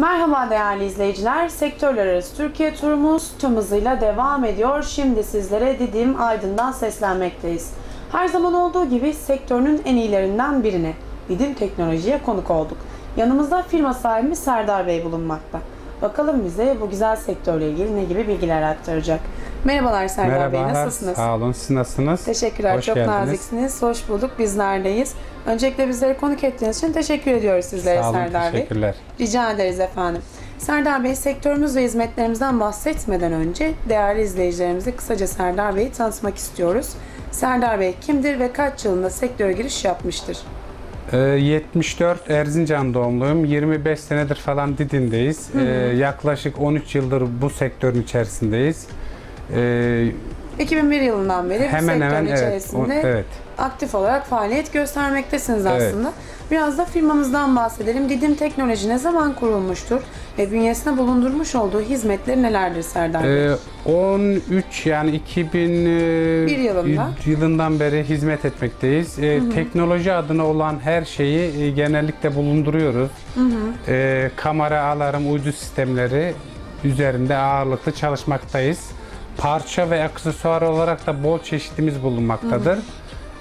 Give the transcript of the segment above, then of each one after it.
Merhaba değerli izleyiciler. Sektörler arası Türkiye turumuz tüm hızıyla devam ediyor. Şimdi sizlere Didim Aydın'dan seslenmekteyiz. Her zaman olduğu gibi sektörünün en iyilerinden birine Didim Teknoloji'ye konuk olduk. Yanımızda firma sahibi Serdar Bey bulunmakta. Bakalım bize bu güzel sektörle ilgili ne gibi bilgiler aktaracak. Merhabalar Serdar Bey, Merhabalar, nasılsınız? sağ olun. Siz nasılsınız? Teşekkürler. Hoş Çok geldiniz. naziksiniz. Hoş bulduk. Bizlerdeyiz. Öncelikle bizleri konuk ettiğiniz için teşekkür ediyoruz sizlere Sağ olun, Serdar Bey. teşekkürler. Rica ederiz efendim. Serdar Bey, sektörümüz ve hizmetlerimizden bahsetmeden önce değerli izleyicilerimize kısaca Serdar Bey'i tanıtmak istiyoruz. Serdar Bey kimdir ve kaç yılında sektöre giriş yapmıştır? Ee, 74 Erzincan doğumluyum. 25 senedir falan Didim'deyiz. Ee, yaklaşık 13 yıldır bu sektörün içerisindeyiz. Ee, 2001 yılından beri bu hemen sektörün hemen evet. içerisinde o- evet. aktif olarak faaliyet göstermektesiniz Evet. aslında. Biraz da firmamızdan bahsedelim. Didim Teknoloji ne zaman kurulmuştur ve bünyesinde bulundurmuş olduğu hizmetleri nelerdir Serdar Bey? Ee, 13 yani 2001 yılında. yılından beri hizmet etmekteyiz. Ee, teknoloji adına olan her şeyi e, genellikle bulunduruyoruz. Ee, kamera, alarm, uydu sistemleri üzerinde ağırlıklı çalışmaktayız. Parça ve aksesuar olarak da bol çeşitimiz bulunmaktadır.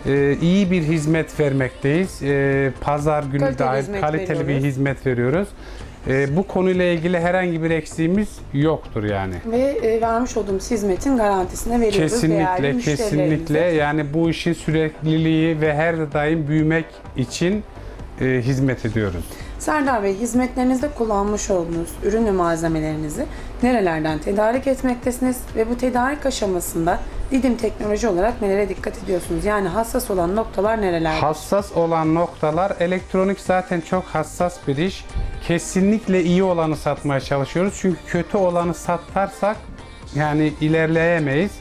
Ee, iyi bir hizmet vermekteyiz. Ee, pazar günü Kaliteli dahil hizmet kaliteli bir veriyoruz. hizmet veriyoruz. Ee, bu konuyla ilgili herhangi bir eksiğimiz yoktur yani. Ve e, vermiş olduğumuz hizmetin garantisini veriyoruz değerli Kesinlikle, müşterilerimize. kesinlikle. Yani bu işin sürekliliği ve her daim büyümek için e, hizmet ediyoruz. Serdar Bey, hizmetlerinizde kullanmış olduğunuz ürün ve malzemelerinizi nerelerden tedarik etmektesiniz ve bu tedarik aşamasında Didim Teknoloji olarak nelere dikkat ediyorsunuz? Yani hassas olan noktalar nereler? Hassas olan noktalar, elektronik zaten çok hassas bir iş. Kesinlikle iyi olanı satmaya çalışıyoruz. Çünkü kötü olanı satarsak yani ilerleyemeyiz.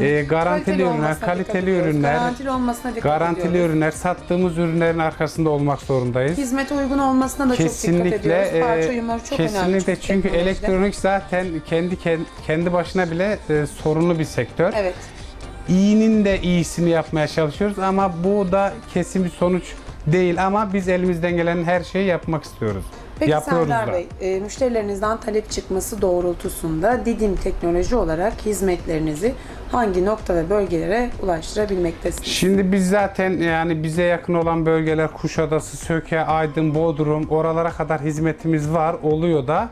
E, garantili ürünler, olmasına dikkat kaliteli ediyoruz. ürünler, garantili olmasına dikkat garantili ediyoruz. ürünler, sattığımız ürünlerin arkasında olmak zorundayız. Hizmete uygun olmasına da çok dikkat Kesinlikle, ediyoruz. Parça e, uyumları çok önemli. kesinlikle çünkü teknolojide. elektronik zaten kendi kendi, kendi başına bile e, sorunlu bir sektör. Evet. İyinin de iyisini yapmaya çalışıyoruz ama bu da kesin bir sonuç değil ama biz elimizden gelen her şeyi yapmak istiyoruz. Peki Yapıyoruz Serdar da. Bey, e, müşterilerinizden talep çıkması doğrultusunda Didim Teknoloji olarak hizmetlerinizi hangi nokta ve bölgelere ulaştırabilmektesiniz? Şimdi biz zaten yani bize yakın olan bölgeler Kuşadası, Söke, Aydın, Bodrum oralara kadar hizmetimiz var, oluyor da.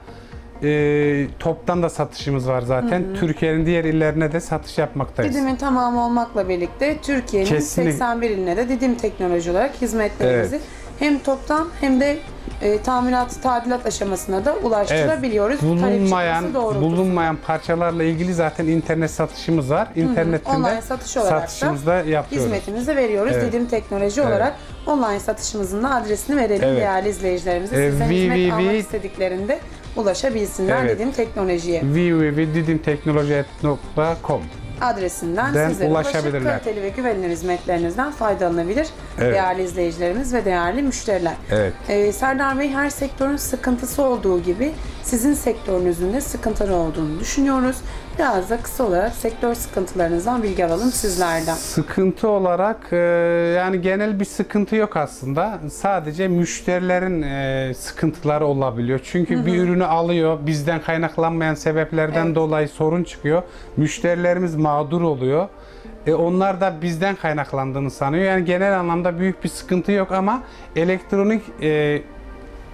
E, toptan da satışımız var zaten. Türkiye'nin diğer illerine de satış yapmaktayız. Didim'in tamamı olmakla birlikte Türkiye'nin Kesinlikle. 81 iline de Didim Teknoloji olarak hizmetlerimizi hem toptan hem de e, tamirat, tadilat aşamasına da ulaştırabiliyoruz. Talep bulunmayan bulunmayan parçalarla ilgili zaten internet satışımız var. İnternetten Online satış olarak satışımızda yapıyoruz. Hizmetimizi veriyoruz. Evet. Didim Teknoloji olarak online satışımızın da adresini verelim Evet. değerli izleyicilerimize. Ee, Sizden hizmet www almak istediklerinde ulaşabilsinler Evet. Didim Teknoloji'ye. www.didimteknoloji.com adresinden Den sizlere ulaşıp ulaşabilirler. kaliteli ve güvenilir hizmetlerinizden faydalanabilir Evet. değerli izleyicilerimiz ve değerli müşteriler. Evet. Ee, Serdar Bey her sektörün sıkıntısı olduğu gibi sizin sektörünüzün de sıkıntıları olduğunu düşünüyoruz. Biraz da kısa olarak sektör sıkıntılarınızdan bilgi alalım sizlerden. Sıkıntı olarak e, yani genel bir sıkıntı yok aslında. Sadece müşterilerin e, sıkıntıları olabiliyor. Çünkü bir ürünü alıyor, bizden kaynaklanmayan sebeplerden Evet. dolayı sorun çıkıyor. Müşterilerimiz mağdur oluyor. E, onlar da bizden kaynaklandığını sanıyor. Yani genel anlamda büyük bir sıkıntı yok ama elektronik e,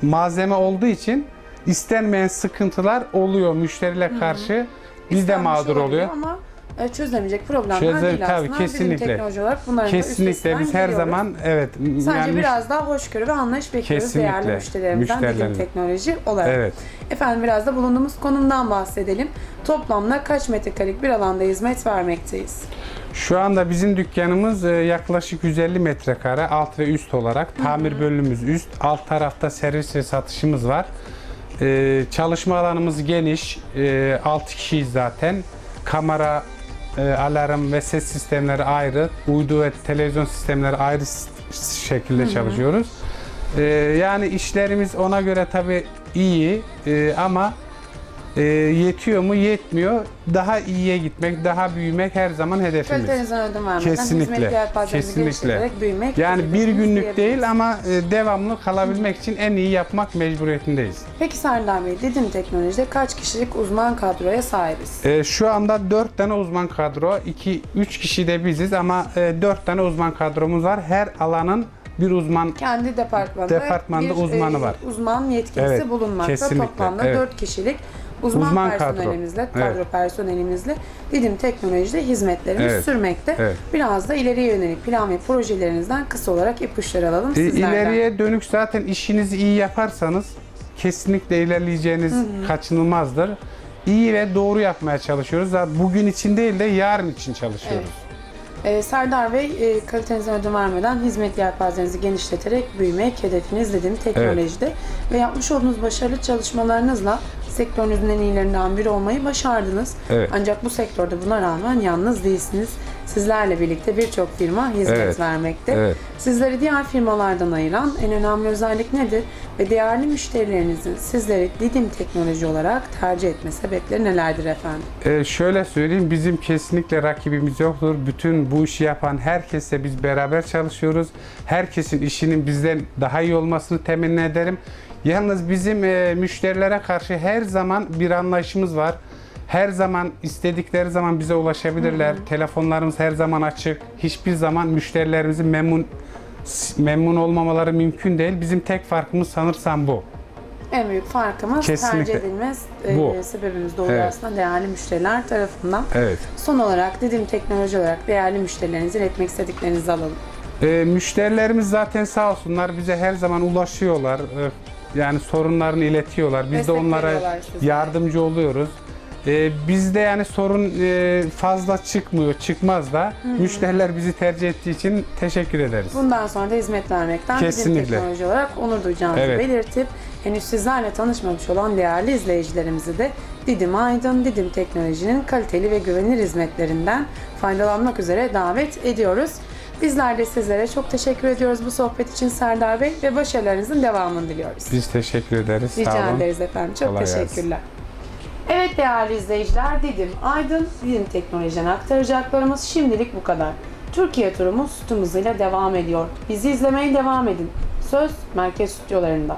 malzeme olduğu için istenmeyen sıkıntılar oluyor müşteriyle karşı. Biz de İstenmiş mağdur olabilir oluyor. Ama e, çözülemeyecek problemler Çözüm- değil tabii, aslında. Bizim kesinlikle. teknoloji olarak bunların da Kesinlikle üstesinden biz her geliyoruz. zaman evet Sadece yani biraz daha hoşgörü ve anlayış bekliyoruz Kesinlikle. değerli müşterilerimizden Müşterilerin. Teknoloji olarak. Evet. Efendim biraz da bulunduğumuz konumdan bahsedelim. Toplamda kaç metrekarelik bir alanda hizmet vermekteyiz? Şu anda bizim dükkanımız e, yaklaşık 150 metrekare alt ve üst olarak. Tamir bölümümüz üst. Alt tarafta servis ve satışımız var. E, çalışma alanımız geniş. E, 6 kişiyiz zaten. Kamera, e, alarm ve ses sistemleri ayrı. Uydu ve televizyon sistemleri ayrı şekilde çalışıyoruz. E, yani işlerimiz ona göre tabii iyi e, ama e, yetiyor mu? Yetmiyor. Daha iyiye gitmek, daha büyümek her zaman hedefimiz. Kalitenizden ödün vermeden Kesinlikle. Kesinlikle. büyümek Yani bir günlük değil ama e, devamlı kalabilmek için en iyi yapmak mecburiyetindeyiz. Peki Serdar Bey, Didim Teknoloji'de kaç kişilik uzman kadroya sahibiz? E, şu anda 4 tane uzman kadro, 2 3 kişi de biziz ama e, 4 tane uzman kadromuz var. Her alanın bir uzman Kendi departmanında, Departmanda bir, uzmanı e, var. uzman yetkilisi Evet, bulunmakta. kesinlikle, Toplamda evet. 4 kişilik uzman, Uzman kadro. personelimizle, kadro Evet. personelimizle Didim Teknoloji'de hizmetlerimiz Evet, sürmekte. evet. Biraz da ileriye yönelik plan ve projelerinizden kısa olarak ipuçları alalım E, sizlerden. ileriye dönük zaten işinizi iyi yaparsanız kesinlikle ilerleyeceğiniz kaçınılmazdır. İyi ve doğru yapmaya çalışıyoruz. Zaten Bugün için değil de yarın için çalışıyoruz. Ee, Serdar Bey, e, kalitenizden ödün vermeden hizmet yelpazenizi genişleterek büyümek hedefiniz dediğim teknolojide ve yapmış olduğunuz başarılı çalışmalarınızla sektörünüzün en iyilerinden biri olmayı başardınız. Evet. Ancak bu sektörde buna rağmen yalnız değilsiniz. Sizlerle birlikte birçok firma hizmet Evet. vermekte. Evet. Sizleri diğer firmalardan ayıran en önemli özellik nedir? Ve değerli müşterilerinizin sizleri Didim Teknoloji olarak tercih etme sebepleri nelerdir efendim? Ee, şöyle söyleyeyim, bizim kesinlikle rakibimiz yoktur. Bütün bu işi yapan herkesle biz beraber çalışıyoruz. Herkesin işinin bizden daha iyi olmasını temenni ederim. Yalnız bizim e, müşterilere karşı her zaman bir anlayışımız var. Her zaman istedikleri zaman bize ulaşabilirler. Telefonlarımız her zaman açık. Hiçbir zaman müşterilerimizin memnun memnun olmamaları mümkün değil. Bizim tek farkımız sanırsam bu. En büyük farkımız Kesinlikle. tercih edilmez e, Bu. sebebimiz doğru Evet. aslında değerli müşteriler tarafından. Evet. Son olarak Didim Teknoloji olarak değerli müşterilerinize iletmek istediklerinizi alalım. E, müşterilerimiz zaten sağ olsunlar bize her zaman ulaşıyorlar. E, yani sorunlarını iletiyorlar. Biz de Destek onlara veriyorlar size. yardımcı oluyoruz. E, bizde yani sorun e, fazla çıkmıyor, çıkmaz da. Müşteriler bizi tercih ettiği için teşekkür ederiz. Bundan sonra da hizmet vermekten Kesinlikle. Teknoloji olarak onur duyacağınızı Evet. belirtip henüz sizlerle tanışmamış olan değerli izleyicilerimizi de Didim Aydın, Didim Teknoloji'nin kaliteli ve güvenilir hizmetlerinden faydalanmak üzere davet ediyoruz. Bizler de sizlere çok teşekkür ediyoruz bu sohbet için Serdar Bey ve başarılarınızın devamını diliyoruz. Biz teşekkür ederiz. Rica sağ olun. ederiz efendim. Çok Kolay gelsin. teşekkürler. Evet değerli izleyiciler, Didim Aydın, Didim Teknoloji'den aktaracaklarımız şimdilik bu kadar. Türkiye turumuz tüm hızıyla devam ediyor. Bizi izlemeye devam edin. Söz merkez stüdyolarında.